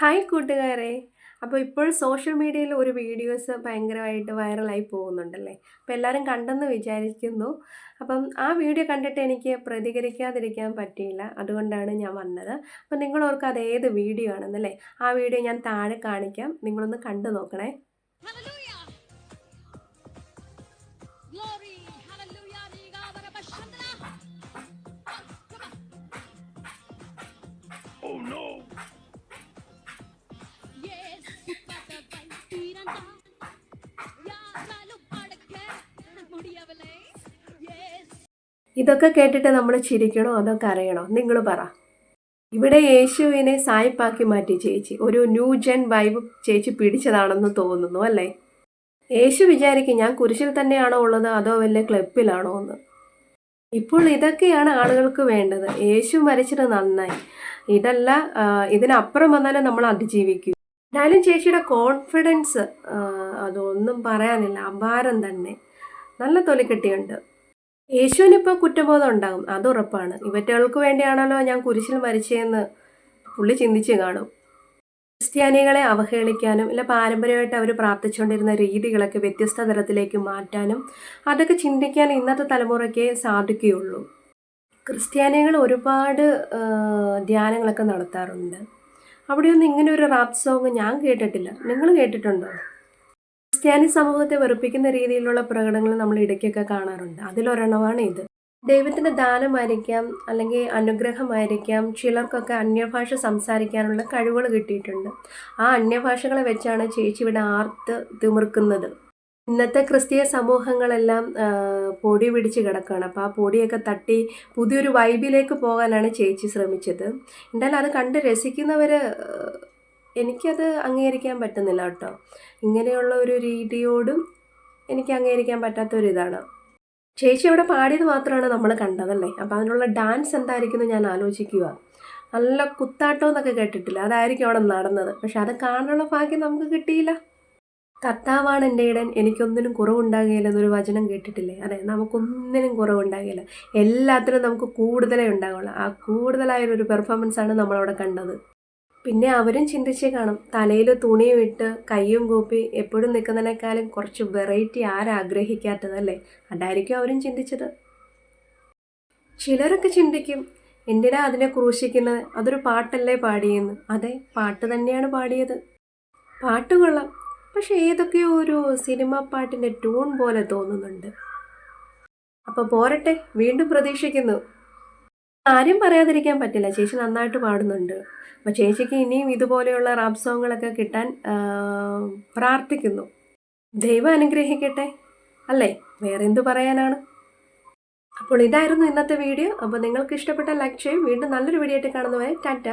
Hi കൂട്ടുകാരെ. അപ്പോൾ ഇപ്പോൾ സോഷ്യൽ മീഡിയയിൽ ഒരു വീഡിയോസ് ഭയങ്കരമായിട്ട് വൈറലായി പോകുന്നുണ്ടല്ലേ? അപ്പോൾ എല്ലാവരും കണ്ടെന്ന് വിചാരിക്കുന്നു. അപ്പം ആ വീഡിയോ കണ്ടിട്ട് എനിക്ക് പ്രതികരിക്കാതിരിക്കാൻ പറ്റിയില്ല. അതുകൊണ്ടാണ് ഞാൻ വന്നത്. അപ്പം നിങ്ങളോർക്ക് അത് ഏത് വീഡിയോ ആണെന്നല്ലേ? ആ വീഡിയോ ഞാൻ താഴെ കാണിക്കാം. നിങ്ങളൊന്ന് കണ്ടു നോക്കണേ. ഇതൊക്കെ കേട്ടിട്ട് നമ്മൾ ചിരിക്കണോ അതോ കരയണോ? നിങ്ങൾ പറ. ഇവിടെ യേശുവിനെ സായിപ്പാക്കി മാറ്റി ചേച്ചി. ഒരു ന്യൂ ജെൻ വൈബ് ചേച്ചി പിടിച്ചതാണെന്ന് തോന്നുന്നു അല്ലേ? യേശു വിചാരിക്കും ഞാൻ കുരിശിൽ തന്നെയാണോ ഉള്ളത് അതോ വല്ല ക്ലബിലാണോ എന്ന്. ഇപ്പോൾ ഇതൊക്കെയാണ് ആളുകൾക്ക് വേണ്ടത്. യേശു മരിച്ചത് നന്നായി. ഇതല്ല ഇതിനപ്പുറം വന്നാലും നമ്മൾ അതിജീവിക്കും. എന്തായാലും ചേച്ചിയുടെ കോൺഫിഡൻസ് അതൊന്നും പറയാനില്ല. അപാരം തന്നെ. നല്ല തൊലിക്കെട്ടിയുണ്ട്. യേശുവിനിപ്പോൾ കുറ്റബോധം ഉണ്ടാകും. അത് ഉറപ്പാണ്. ഇവറ്റകൾക്ക് വേണ്ടിയാണല്ലോ ഞാൻ കുരിശിൽ മരിച്ചതെന്ന് പുള്ളി ചിന്തിച്ച് കാണും. ക്രിസ്ത്യാനികളെ അവഹേളിക്കാനും ഇല്ല പാരമ്പര്യമായിട്ട് അവർ പ്രാർത്ഥിച്ചുകൊണ്ടിരുന്ന രീതികളൊക്കെ വ്യത്യസ്ത തലത്തിലേക്ക് മാറ്റാനും അതൊക്കെ ചിന്തിക്കാൻ ഇന്നത്തെ തലമുറയ്ക്ക് സാധിക്കുകയുള്ളൂ. ക്രിസ്ത്യാനികൾ ഒരുപാട് ധ്യാനങ്ങളൊക്കെ നടത്താറുണ്ട്. അവിടെയൊന്നും ഇങ്ങനെ ഒരു റാപ്പ് സോങ് ഞാൻ കേട്ടിട്ടില്ല. നിങ്ങൾ കേട്ടിട്ടുണ്ടോ? ക്രിസ്ത്യാനി സമൂഹത്തെ വെറുപ്പിക്കുന്ന രീതിയിലുള്ള പ്രകടനങ്ങൾ നമ്മൾ ഇടയ്ക്കൊക്കെ കാണാറുണ്ട്. അതിലൊരെണ്ണമാണ് ഇത്. ദൈവത്തിന്റെ ദാനമായിരിക്കാം അല്ലെങ്കിൽ അനുഗ്രഹമായിരിക്കാം ചിലർക്കൊക്കെ അന്യഭാഷ സംസാരിക്കാനുള്ള കഴിവുകൾ കിട്ടിയിട്ടുണ്ട്. ആ അന്യഭാഷകളെ വെച്ചാണ് ചേച്ചി ഇവിടെ ആർത്ത് തിമിർക്കുന്നത്. ഇന്നത്തെ ക്രിസ്തീയ സമൂഹങ്ങളെല്ലാം പൊടി പിടിച്ച് കിടക്കുകയാണ്. അപ്പോൾ ആ പൊടിയൊക്കെ തട്ടി പുതിയൊരു വൈബിലേക്ക് പോകാനാണ് ചേച്ചി ശ്രമിച്ചത്. എന്തായാലും അത് കണ്ട് രസിക്കുന്നവർ എനിക്കത് അംഗീകരിക്കാൻ പറ്റുന്നില്ല കേട്ടോ. ഇങ്ങനെയുള്ള ഒരു രീതിയോടും എനിക്ക് അംഗീകരിക്കാൻ പറ്റാത്തൊരിതാണ്. ചേച്ചി അവിടെ പാടിയത് മാത്രമാണ് നമ്മൾ കണ്ടതല്ലേ? അപ്പോൾ അതിനുള്ള ഡാൻസ് എന്തായിരിക്കും എന്ന് ഞാൻ ആലോചിക്കുക. നല്ല കുത്താട്ടം എന്നൊക്കെ കേട്ടിട്ടില്ല. അതായിരിക്കും അവിടെ നടന്നത്. പക്ഷെ അത് കാണാനുള്ള ഭാഗ്യം നമുക്ക് കിട്ടിയില്ല. കർത്താവാണ് എന്റെ ഇടൻ. എനിക്കൊന്നിനും കുറവുണ്ടാകുകയില്ല എന്നൊരു വചനം കേട്ടിട്ടില്ലേ? അതെ നമുക്കൊന്നിനും കുറവുണ്ടാകില്ല എല്ലാത്തിനും നമുക്ക് കൂടുതലേ ഉണ്ടാകുള്ളൂ ആ കൂടുതലായൊരു പെർഫോമൻസ് ആണ് നമ്മളവിടെ കണ്ടത്. പിന്നെ അവരും ചിന്തിച്ചേ കാണും തലയിൽ തുണിയും ഇട്ട് കയ്യും കൂപ്പി എപ്പോഴും നിൽക്കുന്നതിനേക്കാളും കുറച്ച് വെറൈറ്റി ആരാഗ്രഹിക്കാത്തതല്ലേ അതായിരിക്കും അവരും ചിന്തിച്ചത്. ചിലരൊക്കെ ചിന്തിക്കും എന്തിനാ അതിനെ ക്രൂശിക്കുന്നത്? അതൊരു പാട്ടല്ലേ പാടിയെന്ന്. അതെ പാട്ട് തന്നെയാണ് പാടിയത്. പാട്ട് കൊള്ളാം പക്ഷെ ഏതൊക്കെയോ ഒരു സിനിമ പാട്ടിന്റെ ട്യൂൺ പോലെ തോന്നുന്നുണ്ട്. അപ്പോൾ പോരട്ടെ വീണ്ടും പ്രതീക്ഷിക്കുന്നു. ആരും പറയാതിരിക്കാൻ പറ്റില്ല. ചേച്ചി നന്നായിട്ട് പാടുന്നുണ്ട്. അപ്പോൾ ചേച്ചിക്ക് ഇനിയും ഇതുപോലെയുള്ള റാപ്പ് സോങ്ങുകളൊക്കെ കിട്ടാൻ പ്രാർത്ഥിക്കുന്നു. ദൈവം അനുഗ്രഹിക്കട്ടെ. അല്ലേ? വേറെ എന്തു പറയാനാണ്? അപ്പോൾ ഇതായിരുന്നു ഇന്നത്തെ വീഡിയോ. അപ്പോൾ നിങ്ങൾക്ക് ഇഷ്ടപ്പെട്ട ലക്ഷ്യം വീണ്ടും നല്ലൊരു വീഡിയോ ആയിട്ട് കാണുന്നവരെ ടാറ്റ.